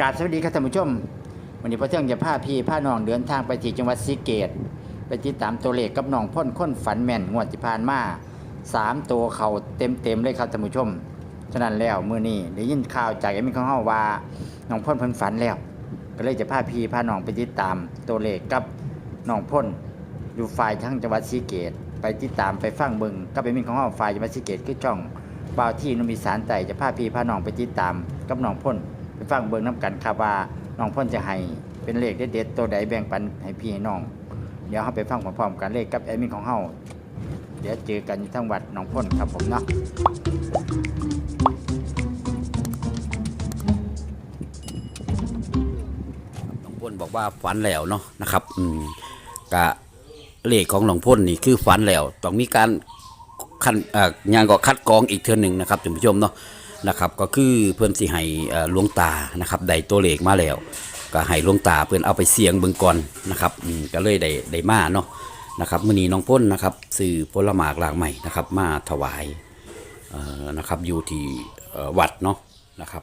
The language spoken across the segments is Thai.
กราบสวัสดีครับท่านผู้ชมวันนี้พระเที่ยงจะพาพี่พาน้องเดินทางไปที่จังหวัดศรีเกต ไปติดตามตัวเลขกับน้องพ่นค้นฝันแม่นงวดที่ผ่านมาสามตัวเขาเต็มเต็มเลยครับท่านผู้ชม ฉะนั้นแล้วมื้อนี้ได้ยินข่าวจากเอ็มของเฮาว่าน้องพ่นพิ่นฝันแล้ว ก็เลยจะพาพี่พาน้องไปติดตามตัวเลขกับน้องพ่นอยู่ฝ่ายทั้งจังหวัดศรีเกต ไปติดตามไปฟังเบิงกับเอ็มของเฮาฝ่ายจังหวัดศรีเกตคือช่องบ่าวที่นุมีสานไต่จะพาพี่พาน้องไปติดตามกับน้องพ่น ฟังเบิ่งน้ำกันครับว่าน้องพ่นจะให้เป็นเลขเด็ดๆตัวใดแบ่งปันให้พี่ให้น้อง เดี๋ยวเราไปฟังพร้อมๆกันเลขกับแอดมินของเฮาเดี๋ยวเจอกันที่ทั้งวัดหนองพ่นครับผมเนาะหลวงพ่นบอกว่าฝันแล้วเนาะนะครับ อืมกะเลขของหลวงพ่นนี่คือฝันแล้วต้องมีการคันเอ่องานก็คัดกรองอีกเทือหนึ่งนะครับท่านผู้ชมเนาะ นะครับก็คือเพื่อนสิให้หลวงตานะครับได้ตัวเลขมาแล้ว ก็ให้หลวงตาเพื่อนเอาไปเสี่ยงเบิ่งก่อนนะครับก็เลยได้ได้มาเนาะนะครับมื้อนี้น้องพ้นนะครับซื้อผลหมากหลากใหม่นะครับมาถวายนะครับอยู่ที่วัดเนาะนะครับ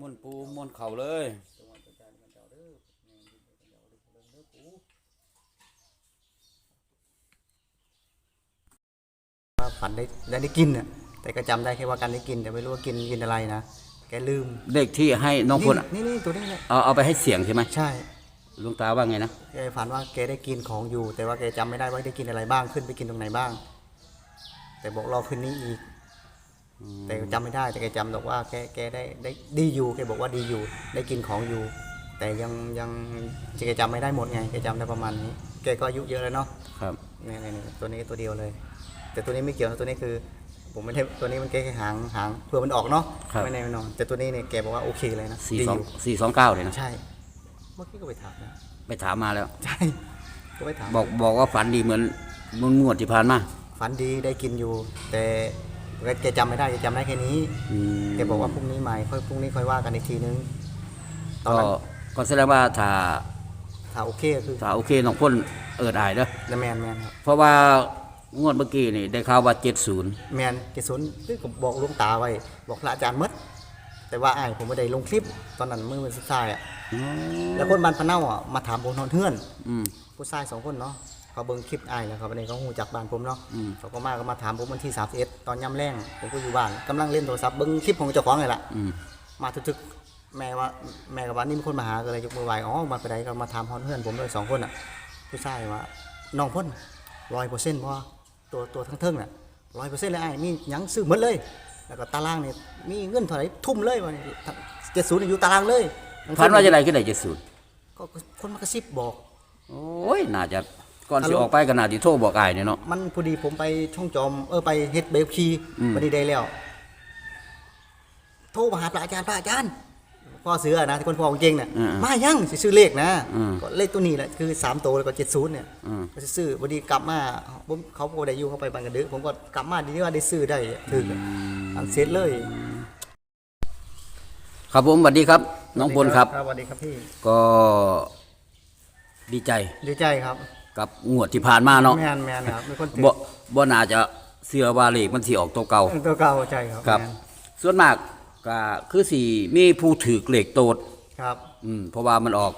ม่วนปูม่วนเข่าเลยว่าฝันได้ได้ได้กินน่ะแต่ก็จำได้แค่ว่าการได้กินแต่ไม่รู้ว่ากินกินอะไรนะแกลืมเลขที่ให้น้องพลนี่นี่ตัวนี้แหละเอาเอาไปให้เสียงใช่ไหมใช่หลุงตาว่าไงนะแกฝันว่าแกได้กินของอยู่ แต่ว่าแกจำไม่ได้ว่าได้กินอะไรบ้างขึ้นไปกินตรงไหนบ้าง แต่บอกรอคืนนี้อีก แต่จำไม่ได้แต่แกจำบอกว่าแกแกได้ได้ดีอยู่แกบอกว่าดีอยู่ ได้กินของอยู่ แต่ยังยังแกจำไม่ได้หมดไงแกจำได้ประมาณนี้แกก็อายุเยอะแล้วเนาะครับนี่นี่นี่ตัวนี้ตัวเดียวเลย แต่ตัวนี้ไม่เกี่ยวนะตัวนี้คือ ผมไม่ได้ตัวนี้มันแค่หางหางเพื่อมันออกเนาะครับไม่แน่ไม่นอนแต่ตัวนี้เนี่ยแกบอกว่าโอเคเลยนะสี่ดีสอองยู่สี่สองเก้าเลยนะใช่เมื่อกี้ก็ไปถามนะไปถามมาแล้วใช่ก็ไปถามบอกบอกว่าฝันดีเหมือนเหมันงวดที่ผ่านมาฝันดีได้กินอยู่ แต่ แกจำไม่ได้แกจำได้แค่นี้อืมแกบอกว่าพรุ่งนี้ใหม่ค่อยพรุ่งนี้ค่อยว่ากันอีกทีนึงตอนก็นั้นก็แสดงว่าถ้าถ้าโอเคก็คือถ้าโอเคน้องพลเอิดอายเด้อแล้วแมนแมนครับเพราะว่างวดเมื่อกี้นี่ได้ข่าวว่าเจ็ดศูนย์แมนเกศนคือผมบอกหลุงตาไว้บอกพระอาจารย์หมดแต่ว่าไอ้ายผมไม่ได้ลงคลิป ตอนนั้นมือมันสุดท้ายอะแล้วคนบ้านพะเนาอะมาถามผมนอนเทื่อน อืมผู้ชายสองคนเนาะ เขาเบิ่งคลิปไอ้ายแล้วครับวันนี้เขาหูจากบ้านผมเนาะอืม เขาก็มาก็มาถามผมวันที่31ตอนย่ำแรงผมก็อยู่บ้านกำลังเล่นโทรศัพท์เบิ่งคลิปของเจ้าของเลยล่ะ อืมมาทึกๆแม่ว่าแม่กับว่านี่มีคนมาหาก็เลยยกมือไหว้อ๋อมาไปไหนก็มาถามฮอนเพื่อนผมเลยสองคนอะผู้ชายว่าน้องพ่นร้อยเปอร์เซ็นต์เพราะว่าตัวตัวทั้งเทิงน่ะร้อยเปอร์เซ็นต์เลยไอ้ายมีหยังซื้อหมดเลย แล้วก็ตารางเนี่ยมีเงินเท่าไหร่ทุ่มเลยวันนี้เจ็ดศูนย์อยู่ตารางเลยฝันว่าจะไรก็ได้เจ็ดศูนย์ก็คนมากระซิบบอก โอ้ย น่าจะ ก่อนฮัลสิโหลออกไปก็น่าจะโทรบอกอายเนี่ยเนาะ มันพอดีผมไปช่องจอมเออไปเฮ็ดเบลคีอืม วันนี้ได้แล้ว โทรมาหาพระอาจารย์พระอาจารย์พ่อเสือนะที่คนพ่อของเจงเนี่ยมายังสิซื้อเลขนะก็เลขตัวนี้แหละคือสามตัวแล้วก็เจ็ดศูนย์เนี่ยอืม ก็สิซื้อวันนี้กลับมาผมเขาพอได้อยู่เขาไปบังกระดึกผมก็กลับมาดีว่าได้ซื้อได้ถึงอันเสร็จเลยครับผมสวัสดีครับ น้องพลครับ สวัสดีครับพี่ก็ดีใจ ดีใจครับ กับงวดที่ผ่านมาเนาะแมนแมนครับมีคนติดบ่บ่น่าจะเสื้อว่าเลขมันสิออกตัวเก่าตัวเก่าใจครับครับแม่นส่วนมากก็คือสิมีผู้ถือเลขโตดครับอืมเพราะว่ามันออก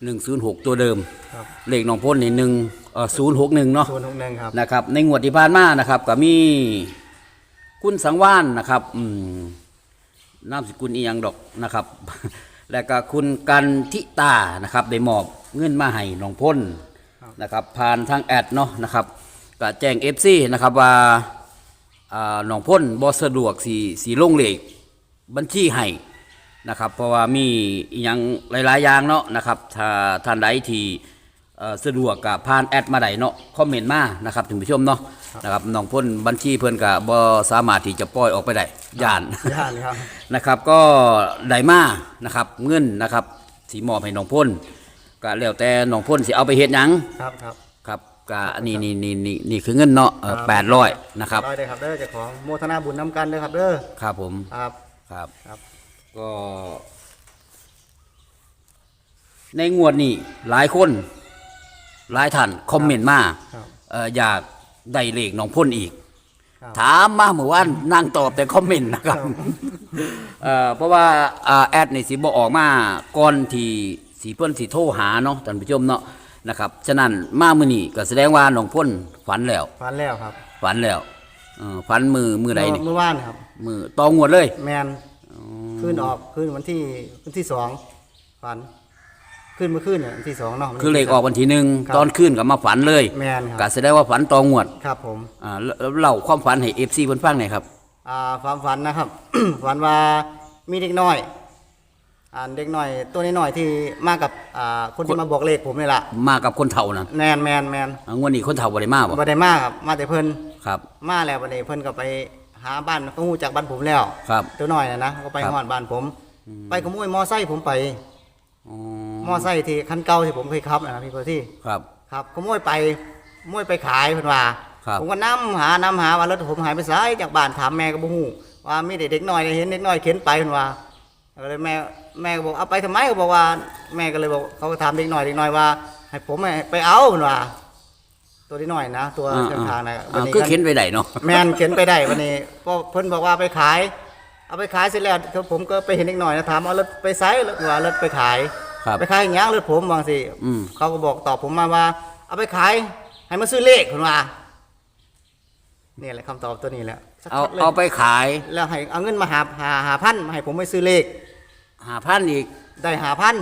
106ตัวเดิมครับเลขน้องพ่นนี่1เอ่อ061เนาะส่วนหกหนึ่งครับนะครับ ในงวดที่ผ่านมานะครับก็มีคุณสังวานนะครับอืมนามสกุลอีหยังดอกนะครับ แล้วก็คุณกันทิตานะครับ ได้มอบเงินมาให้น้องพ่น นะครับผ่านทางแอดเนาะนะครับก็แจ้ง FC นะครับว่าอ่าน้องพ่นบ่สะดวกสีสีลงเลขบัญชีให้นะครับเพราะว่ามีอีหยังหลายๆอย่างเนาะนะครับถ้าท่านใดที่เอ่อสะดวกกับผ่านแอดมาได้เนาะคอมเมนต์มานะครับท่านผู้ชมเนาะนะครับน้องพ่นบัญชีเพิ่นก็บ่สามารถที่จะปล่อยออกไปได้ย่านย่านครับนะครับก็ได้มานะครับเงินนะครับสีมอบให้น้องพ่น ก็แล้วแต่น้องพ่นสิเอาไปเฮ็ดหยังครับครับครับก็นี่นี่นี่นี่นี่คือเงินเนาะแปดร้อยนะครับร้อยเลยครับเด้อเจ้าของโมทนาบุญน้ำกันเด้อครับเด้อครับผมครับครับครับก็ ในงวดนี้หลายคนหลายท่านคอมเมนต์มาครับเอ่ออยากได้เลขน้องพ่นอีกครับถามมาเมื่อวานนั่งตอบแต่คอมเมนต์นะครับเอ่อเพราะว่าอ่าแอดนี่สิบออกมาก่อนที่ สีเพิ่นสิโทรหาเนาะท่านผู้ชมเนาะนะครับฉะนั้นมามื้อนี้ก็แสดงว่าน้องพ่นฝันแล้ว ฟันแล้วครับฝันแล้วเออฝันมือมือใดนี่เมื่อวานครับ มือตองวดเลยแมนขึ้นออกขึ้นวันที่วันที่สองฟันขึ้นเมื่อคืนเนี่ยวันที่สองเนาะคือเลขออกวันที่หนึ่งครับตอนขึ้นก็มาฝันเลยแมนคก็รับแสดงว่าฝันตองวดครับผม อ่าแล้วแล้วเล่าความฝันให้ FC เพิ่นฟังหน่อยครับ อ่าความฝันนะครับ ฝันว่ามีเด็กน้อย อ่าเด็กน้อยตัวน้อยๆที่มากับอ่าคนที่มาบอกเลขผมนี่แหละมากับคนเฒ่านั่นแมนแมนแมนอ่างวดนี้คนเฒ่าบ่ได้มาบ่บ่ได้มาครับมาแต่เพิ่นครับ มาแล้ววันนี้เพิ่นก็ไปหาบ้านเขาฮู้จากบ้านผมแล้วครับตัวน้อยนะนะก็ไปครับ ฮอดบ้านผม ไปขโมยมอไซค์ผมไปอ๋อมอไซค์ที่คันเก่าที่ผมเคยขับนะครับพี่โพที่ครับ ครับขโมยไปขโมยไปขายเพิ่นว่าครับ ผมก็นํหานํหาว่ารถผมหายไปไสายจากบ้านถามแม่ก็บ่ฮู้ว่ามีแต่เด็กน้อยเนี่ยเห็นเด็กน้อยเข็นไปเพิ่นว่า ก็เลยแม่แม่ก็บอกเอาไปทำไมก็บอกว่า แม่ก็เลยบอกเขาก็ถามเด็กน้อยเด็กน้อยว่า ให้ผมไปเอาเพิ่นว่า ตัวเด็กน้อยนะตัวอ่าเส้นทางนะอ่าวันนี้คือเข็นไปได้เนาะแมนเข็นไปได้วันนี้ก็เพิ่นบอกว่าไปขาย เอาไปขายเสร็จแล้วผมก็ไปเห็นเด็กน้อยนะถามเอารถไปไซส์รถว่ารถไปขายครับไปขายอย่างรถผมบางสิอืมเขาก็บอกตอบผมมาว่า เอาไปขายให้มาซื้อเลขคุณว่านี่แหละคำตอบตัวนี้แหละชัดๆเอาลยเอาไปขายแล้วให้เอาเงินมาหาหาหาพันมาให้ผมไปซื้อเลข 5,000อีก ได้หาพัน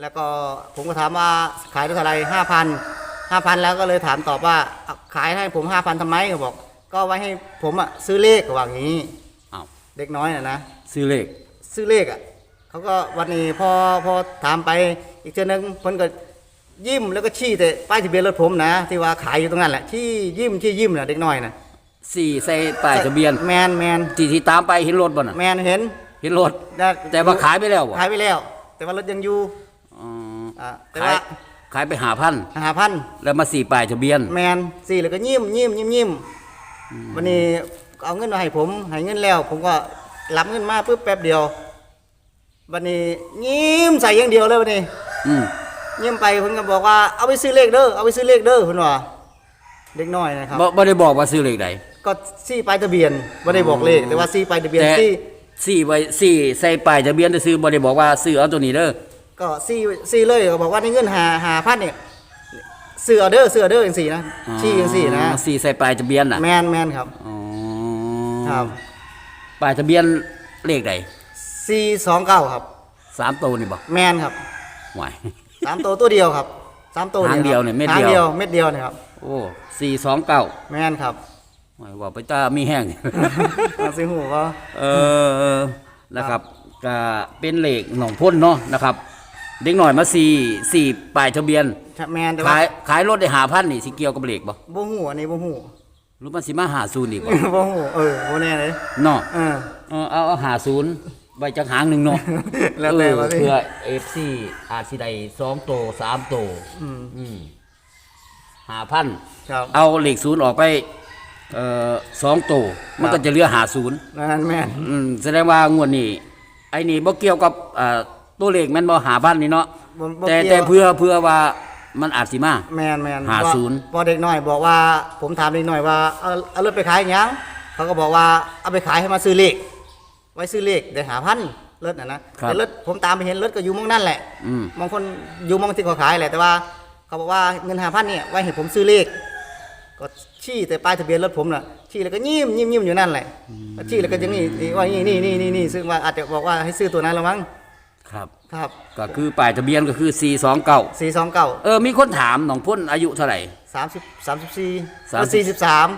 แล้วก็ผมก็ถามว่าขายได้เท่าไหรห้าพันห้าพันแล้วก็เลยถามตอบว่าเอาขายให้ผมห้าพันทำไมเขาบอก ก็ไว้ให้ผมอะซื้อเลขเขาว่าอย่างนี้อ้าว เด็กน้อยน่ะนะ ซื้อเลข ซื้อเลขอะเขาก็วันนี้พอพอถามไปอีกเทื่อนึงเพิ่นก็ยิ้มแล้วก็ชี้แต่ป้ายทะเบียนรถผมนะ ที่ว่าขายอยู่ตรงนั้นแหละที่ยิ้มที่ยิ้มน่ะเด็กน้อยน่ะ4ใส่ป้ายทะเบียนแมนแมนที่ที่ตามไปเห็นรถบ่น่ะแมนเห็น เห็นรถนะแต่ว่าขายไปแล้วบ่ขายไปแล้ว แต่ว่ารถยังอยู่อ๋ออ่าแต่ขายว่าขายไป5,000หาพัน แล้วมาสี่ป้ายทะเบียน แมนสี่แล้วก็ยิ้มยิ้มยิ้มยิ้มวันนี้เอาเงินมาให้ผมให้เงินแล้ว ผมก็รับเงินมาปุ๊บแป๊บเดียววันนี้ยิ้มใส่อย่างเดียวเลยวันนี้อืมเยี่ยมไปเพิ่นก็บอกว่าเอาไปซื้อเลขเด้อเอาไปซื้อเลขเด้อเพิ่นว่าเด็กน้อยนะครับ บ่บ่ได้บอกว่าซื้อเลขใด ก็ซี่ปลายทะเบียนบ่ได้บอกเลขแต่ว่าซี่ปลายทะเบียนแต่ ซี่ สี่ไว้สี่ใส่ป้ายทะเบียนจะซื้อบ่ได้บอกว่าซื้อเอาตัวนี้เด้อก็ซี่ซี่เลยก็บอกว่าในเงินหาหาพันเนี่ยเสือเด้อเสือเด้อจังซี่นะชี้จังซี่นะอ๋อสี่ใส่ป้ายทะเบียนน่ะแมนแมนครับอ๋อครับป้ายทะเบียนเลขใดซี่สองเก้าครับสามตัวนี่บ่แมนครับไหวสามตัวตัวเดียวครับสามตัวหางเดียวเนี่ยเม็ดเดียวหางเดียวเม็ดเดียวนะครับโอ้สี่สองเก้าแมนครับ ไหวว่าไปตามีแห้ง เอาสิหูก็เออนะครับก็เป็นเลขหนองพ่นเนาะนะครับ เด็กหน่อยมาสี่สี่ป้ายทะเบียนแมนแต่ว่าขายขายรถได้หาพันนี่สิเกี่ยวกับเลขบ่บ่หูอันนี้บ่หูหรือมันสิมาหาศูนย์อีกบ่บ่หูเออบ่แน่เลยเนาะเออเออเอาเอาหาศูนย์ไว้จักหางหนึ่งเนาะแล้วแต่ว่าสิเพื่อเอฟซีอาจสิได้สองโตสามโตอืมอืมหาพัน ครับ เอาเหล็กศูนย์ออกไป เอ่อสองโตมันก็จะเหลือหาศูนย์นั่นแม่นอืมแสดงว่างวดนี้ไอ้นี่บ่เกี่ยวกับอ่าตัวเลขแม่นบ่หาพันนี่เนาะบ่บ่แต่เกี่ยวแต่เพื่อเพื่อว่ามันอาจสิมา แมนแมนหาว่าศูนย์พอเด็กน้อยบอกว่าผมถามเด็กน้อยว่าเอาเอารถไปขายหยังเขาก็บอกว่าเอาไปขายให้มาซื้อเลขไว้ซื้อเลขได้หาพันรถน่ะนะแต่รถผมตามไปเห็นรถก็อยู่หมองนั่นแหละอืมบางคนอยู่หมองที่เขาขายแหละแต่ว่า เขาบอกว่าเงินหาพันเนี่ยไว้ให้ผมซื้อเลขก็ ชี้แต่ป้ายทะเบียนรถผมน่ะชี้แล้วก็ยิ้มยิ้มยิ้มอยู่นั่นแหละชี้แล้วก็อยังนี่นี่ว่านี่นี่นี่นี่นี่ซึ่งว่าอาจจะบอกว่าให้ซื้อตัวนั้นแล้วมั้งครับ ครับ ก็คือป้ายทะเบียนก็คือ 429สี่สองเก้าเออมีคนถามน้องพ่นอายุเท่าไหร่สามสิบสามสิบสี่สามสิบสี่สิบสาม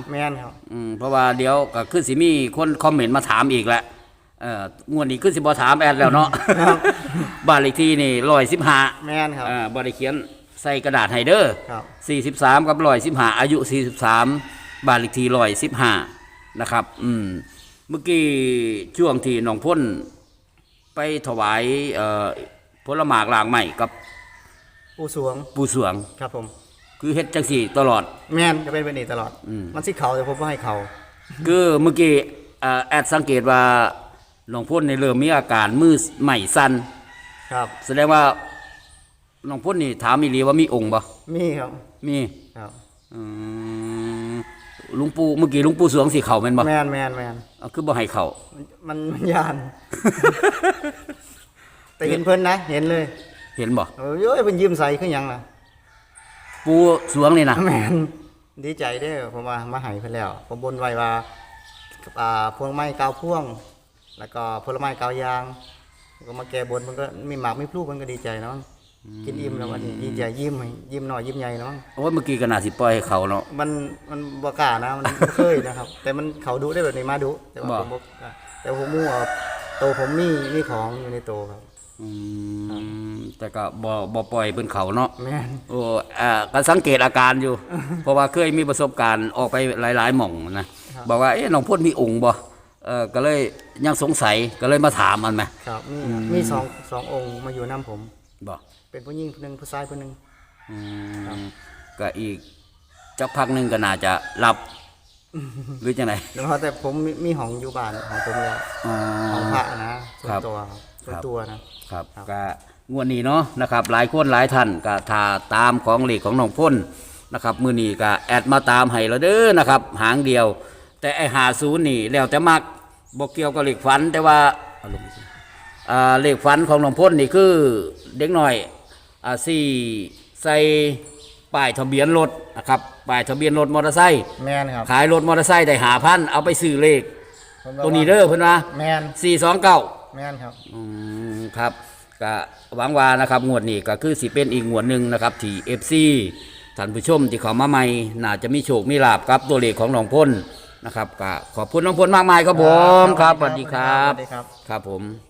43แม่นครับอืมเพราะว่าเดี๋ยวก็ขึ้นสิมีคนคอมเมนต์มาถามอีกแหละเอ่องวดนี้ขึ้นสิบ่ถามแอดแล้วเนาะบ้านเลขที่นี่115แม่นครับอ่าบ่ได้เขียน ใส่กระดาษให้เด้อครับ43กับ115อายุ43บ้านเลขที่115นะครับ อืม เมื่อกี้ช่วงที่น้องพ่นไปถวายเอ่อผลหมากลางใหม่กับผู้สวงปู่สวง ครับผม คือเฮ็ดจังสี่ตลอด แม่นจะเป็นแบบนี้ตลอด มันสิเขาแต่ผมก็ให้เขาคือเมื่อกี้เอ่อแอดสังเกตว่าหลวงพ่นในเริ่มมีอาการมือใหม่สั่น ครับ แสดงว่า หลวงพ่นนี่ถามอีหลีว่ามีองค์บ่ มีครับมีครับอืมหลุงปู่เมื่อกี้หลุงปู่สวงสิเข้าแม่นบ่แม่นแม่นแม่นเอาคือบ่ให้เข้ามันมันยาน แต่เห็นเพิ่นนะ เห็นเลยเห็นบ่โอ้ยเพิ่นยิ้มใส่ขึ้นยังล่ะปู่สวงนี่นะแม่นดีใจเด้อผมว่ามาให้เพิ่นแล้ว ผมบนไว้ว่าอ่าพวงไม้เกาพวง แล้วก็ผลไม้เกายางก็มาแก้บนมันก็มีหมากมีพลูมันก็ดีใจเนาะ กินอิ่มแล้ววันนี้ดีใจยิ้มให้ยิ้มหน่อยยิ้มใหญ่เนาะโอ้ยเมื่อกี้ก็น่าสิปล่อยให้เขาเนาะ มันมันบ่กล้านะมันบ่เคยนะครับ แต่มันเขาดุได้แบบนี้มาดุแต่ว่าบ่ ผมบ่กล้าแต่ผมมั่วาโตผมมีมีของอยู่ในโตครับ อืมแต่ก็บ่บ่ปล่อยเพิ่นเขาเนาะ แม่นโอ้อ่าก็สังเกตอาการอยู่ เพราะว่าเคยมีประสบการณ์ออกไปหลาย ๆ หม่องนะ บอกว่า เอ๊ะน้องพ่นมีองค์บ่เออก็เลยยังสงสัย ก็เลยมาถามมันไหมครับมีครับมีสองสององค์มาอยู่น้ำผมบ่ เป็นผู้หญิงคนหนึ่งผู้ชายคนหนึ่ง อืมก็อีกจักพักหนึงก็น่าจะหลับหรือจังได แล้วแต่ผมมีมีห้องอยู่บ้านของผมแล้วอ๋อ ของพระนะส่วครันบตัวครับส่วนครับตัวนะ ครับครับ ก็งวดนี้เนาะนะครับหลายคนหลายท่านก็ถ้าตามของเหล็กของน้องพ่นนะครับมือนี้ก็แอดมาตามให้แล้วเด้อนะครับหางเดียว แต่ไอหาศูนย์นี่แล้วแต่มักบ่เกี่ยวกับเหล็กฝันแต่ว่าเอาลงสิอ่าเหล็กฝันของน้องพ่นนี่คือเด็กหน่อย อ่าสี่ใส่ป้ายทะเบียนรถนะครับป้ายทะเบียนรถมอเตอร์ไซค์แม่นครับขายรถมอเตอร์ไซค์ได้หาพันเอาไปซื้อเลขผมว่าตัวนี้เด้อเพิ่นว่าแม่นสี่สองเก้าแม่นครับอืมครับก็หวังว่านะครับงวดนี้ก็คือสิเป็นอีกงวดหนึ่งนะครับที่ FC ท่านผู้ชมที่เขามาใหม่น่าจะมีโชคมีลาบครับตัวเลขของน้องพ่นนะครับก็ขอบคุณน้องพ่นมากมายครับผมครับสวัสดีครับสวัสดีครับครับผม